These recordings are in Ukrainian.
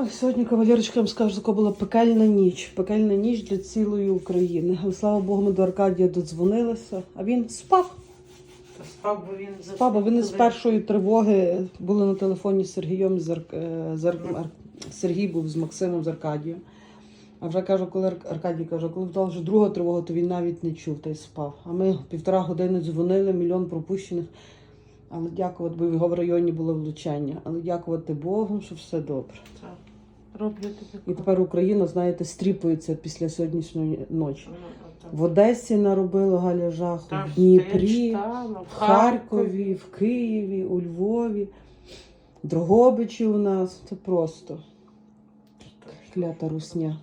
Ой, сьогодні кавалерочка вам скажу, така була пекельна ніч. Пекельна ніч для цілої України. Але слава Богу, ми до Аркадія додзвонилися, а він спав. Спав, бо він Спав, бо він з першої тривоги були на телефоні з Сергієм з, Ар- е, з Ар- Сергій був з Максимом з Аркадієм. А вже кажу, коли Аркадій каже, коли вдала вже друга тривога, то він навіть не чув та й спав. А ми півтора години дзвонили, мільйон пропущених. Але дякувати, бо в його в районі було влучання. Але дякувати Богу, що все добре. Так. Роблю. І тепер Україна, знаєте, стріпується після сьогоднішньої ночі. Ну. В Одесі наробило Галя жаху, Та в Дніпрі, читала, в Харкові, в Києві, у Львові, Дрогобичі у нас. Це просто клята русня.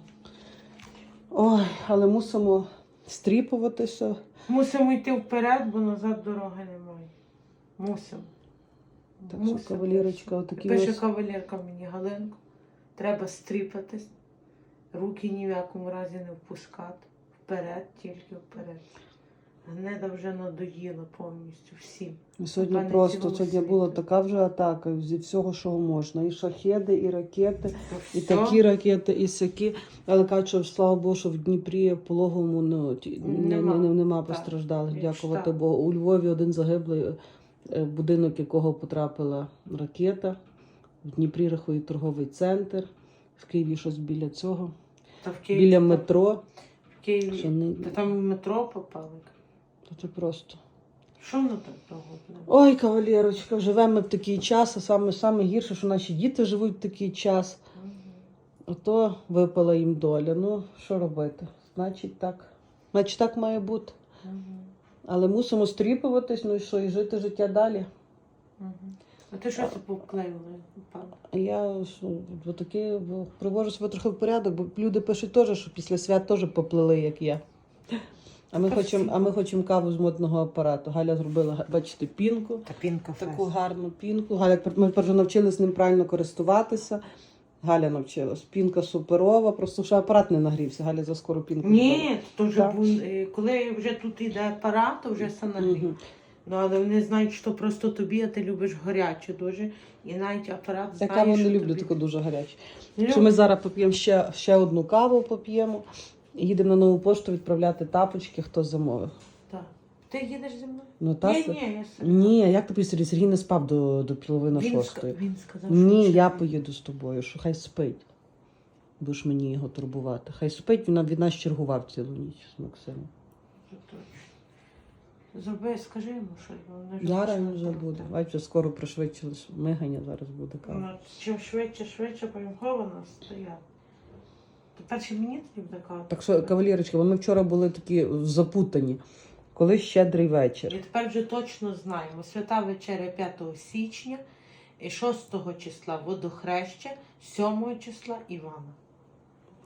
Ой, але мусимо стріпуватися. Мусимо йти вперед, бо назад дороги немає. Мусимо. Так що, кавалерочка, отакі Пише ось. кавалерка мені Галинко. Треба стріпатись, руки ні в якому разі не впускати. Вперед, тільки вперед. Гнеда вже надоїла повністю всім. Сьогодні Пане просто сьогодні була така вже атака зі всього, що можна. І шахеди, і ракети. І все. такі ракети, і сякі. Але кажуть, що слава Богу, що в Дніпрі в пологовому ну, Нема. не, не, нема постраждалих. Як Дякувати. Богу. У Львові один загиблий е, будинок, якого потрапила ракета. В Дніпрі рахує торговий центр. В Києві щось біля цього. Та в Києві, Біля метро. В Києві. Що не... Та там в метро попали. То це просто. Що воно так довго? Ой, кавалерочка, живемо в такий час, а саме, саме гірше, що наші діти живуть в такий час. Ото випала їм доля. Ну, що робити? Значить так. Значить, так має бути. Але мусимо стріпуватись, ну і що, і жити життя далі. А ти що це поклеїла? Я що, таки бо, привожу себе трохи в порядок, бо люди пишуть теж, що після свят теж поплили, як я. А ми хочемо, а ми хочемо каву з модного апарату. Галя зробила, бачите, пінку. Та пінка Таку гарну пінку. Галя, ми вже навчились ним правильно користуватися. Галя навчилась. Пінка суперова, просто ще апарат не нагрівся. Галя за скоро пінку. Ні, то вже е, коли вже тут йде апарат, то вже все нагрів. Ну але вони знають, що просто тобі, а ти любиш гаряче дуже. І навіть апарат Я знає, каву не що люблю тобі... таку дуже гарячу. Не Що ми зараз поп'ємо ще, ще одну каву поп'ємо. Їдемо на нову пошту відправляти тапочки, хто замовив. Так. Ти їдеш зі мною? Ну, та ні, ні, я. Ні, як тобі Сергій? Сергій не спав до, до половини він, шостої. він сказав, що Ні, я не. поїду з тобою, що хай спить. Будеш мені його турбувати. Хай спить, він від нас чергував цілу ніч з Максимом. Точно. Зроби, скажи йому, що вони ж Зараз він вже буде. Бач, вже скоро пришвидшилось. Мигання зараз буде кава. Ну, чим швидше, швидше повинна стояти. Тепер ще мені тоді буде кава. Так що, кавалерочки, ми вчора були такі запутані. Коли щедрий вечір. І тепер вже точно знаємо. Свята вечеря 5 січня, і 6 числа водохреща, 7 числа Івана.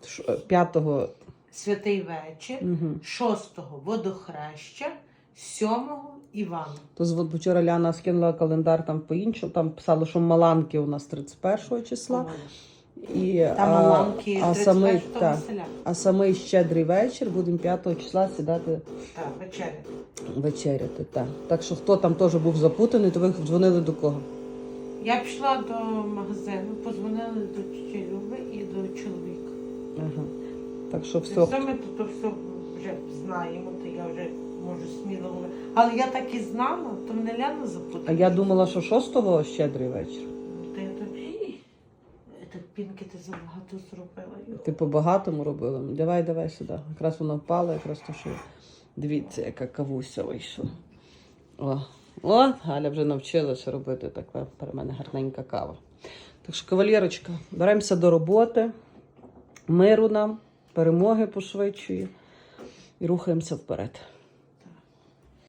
Ш- е, П'ятого. Святий вечір, Угу. 6 водохреща, 7 Івана. То от вчора Ляна скинула календар там по-іншому. Там писало, що Маланки у нас 31 числа. І, Там а, Маланки а, самий, та, а самий щедрий вечір будемо 5 числа сідати Так, вечеря. вечеряти. Так. так що хто там теж був запутаний, то ви дзвонили до кого? Я пішла до магазину, позвонили до тіті Люби і до чоловіка. Ага. Так що Все, все. ми тут то все вже знаємо, то я вже можу сміло говорити. Але я так і знала, то мене Ляна запутала. А я думала, що 6 щедрий вечір. Та я так, «Ій, так пінки ти забагато зробила. Ти по-багатому робила. Ну, Давай, давай сюди. Якраз вона впала, якраз то, що дивіться, яка кавуся вийшла. О, О, Галя вже навчилася робити така перед мене гарненька кава. Так що, кавалерочка, беремося до роботи, миру нам, перемоги пошвидшує і рухаємося вперед.